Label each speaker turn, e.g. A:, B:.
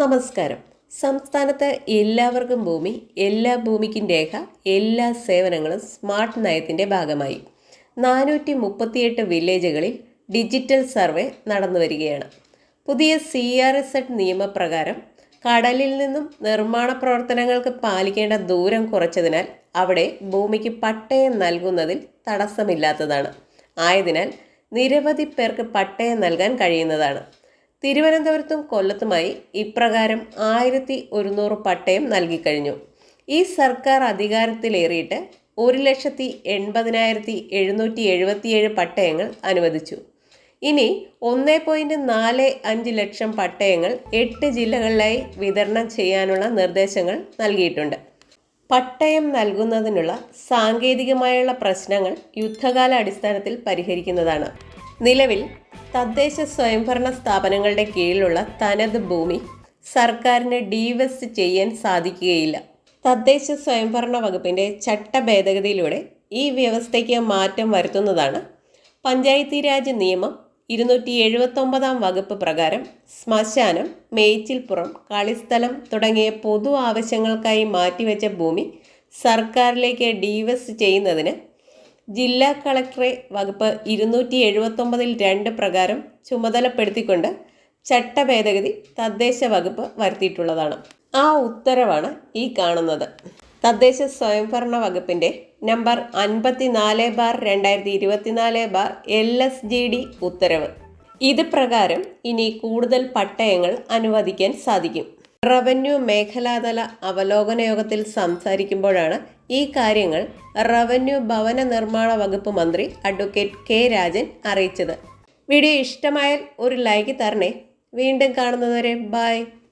A: നമസ്കാരം. സംസ്ഥാനത്ത് എല്ലാവർക്കും ഭൂമി എല്ലാ ഭൂമിക്കും രേഖ എല്ലാ സേവനങ്ങളും സ്മാർട്ട് നയത്തിന്റെ ഭാഗമായി. നാനൂറ്റി മുപ്പത്തിയെട്ട് വില്ലേജുകളിൽ ഡിജിറ്റൽ സർവേ നടന്നു വരികയാണ് പുതിയ സി ആർ എസ് എഡ് നിയമപ്രകാരം കടലിൽ നിന്നും നിർമ്മാണ പ്രവർത്തനങ്ങൾക്ക് പാലിക്കേണ്ട ദൂരം കുറച്ചതിനാൽ അവിടെ ഭൂമിക്ക് പട്ടയം നൽകുന്നതിൽ തടസ്സമില്ലാത്തതാണ്. ആയതിനാൽ നിരവധി പേർക്ക് പട്ടയം നൽകാൻ കഴിയുന്നതാണ്. തിരുവനന്തപുരത്തും കൊല്ലത്തുമായി ഇപ്രകാരം ആയിരത്തി ഒരുന്നൂറ് പട്ടയം നൽകിക്കഴിഞ്ഞു ഈ സർക്കാർ അധികാരത്തിലേറിയിട്ട് ഒരു ലക്ഷത്തി എൺപതിനായിരത്തി എഴുന്നൂറ്റി എഴുപത്തിയേഴ് പട്ടയങ്ങൾ അനുവദിച്ചു. ഇനി ഒന്ന് പോയിന്റ് നാല് അഞ്ച് ലക്ഷം പട്ടയങ്ങൾ എട്ട് ജില്ലകളിലായി വിതരണം ചെയ്യാനുള്ള നിർദ്ദേശങ്ങൾ നൽകിയിട്ടുണ്ട്. പട്ടയം നൽകുന്നതിനുള്ള സാങ്കേതികമായുള്ള പ്രശ്നങ്ങൾ യുദ്ധകാല അടിസ്ഥാനത്തിൽ പരിഹരിക്കുന്നതാണ്. നിലവിൽ തദ്ദേശ സ്വയംഭരണ സ്ഥാപനങ്ങളുടെ കീഴിലുള്ള തനത് ഭൂമി സർക്കാരിന് ഡീവെസ്റ്റ് ചെയ്യാൻ സാധിക്കുകയില്ല. തദ്ദേശ സ്വയംഭരണ വകുപ്പിന്റെ ചട്ട ഭേദഗതിയിലൂടെ ഈ വ്യവസ്ഥയ്ക്ക് മാറ്റം വരുത്തുന്നതാണ് പഞ്ചായത്തി രാജ് നിയമം ഇരുന്നൂറ്റി എഴുപത്തൊമ്പതാം വകുപ്പ് പ്രകാരം ശ്മശാനം മേച്ചിൽപ്പുറം കളിസ്ഥലം തുടങ്ങിയ പൊതു ആവശ്യങ്ങൾക്കായി മാറ്റിവെച്ച ഭൂമി സർക്കാരിലേക്ക് ഡീവെസ്റ്റ് ചെയ്യുന്നതിന് ജില്ലാ കളക്ടറെ വകുപ്പ് ഇരുന്നൂറ്റി എഴുപത്തൊമ്പതിൽ രണ്ട് പ്രകാരം ചുമതലപ്പെടുത്തിക്കൊണ്ട് ചട്ട ഭേദഗതി തദ്ദേശ വകുപ്പ് വരുത്തിയിട്ടുള്ളതാണ്. ആ ഉത്തരവാണ് ഈ കാണുന്നത്. തദ്ദേശ സ്വയംഭരണ വകുപ്പിന്റെ നമ്പർ അൻപത്തി നാല് ബാർ രണ്ടായിരത്തി ഇരുപത്തിനാല് bar L S G D ഉത്തരവ്. ഇത് പ്രകാരം ഇനി കൂടുതൽ പട്ടയങ്ങൾ അനുവദിക്കാൻ സാധിക്കും. റവന്യൂ മേഖലാതല അവലോകന യോഗത്തിൽ സംസാരിക്കുമ്പോഴാണ് ഈ കാര്യങ്ങൾ റവന്യൂ ഭവന നിർമ്മാണ വകുപ്പ് മന്ത്രി അഡ്വക്കേറ്റ് കെ രാജൻ അറിയിച്ചത്. വീഡിയോ ഇഷ്ടമായാൽ ഒരു ലൈക്ക് തരണേ. വീണ്ടും കാണുന്നതുവരെ ബൈ.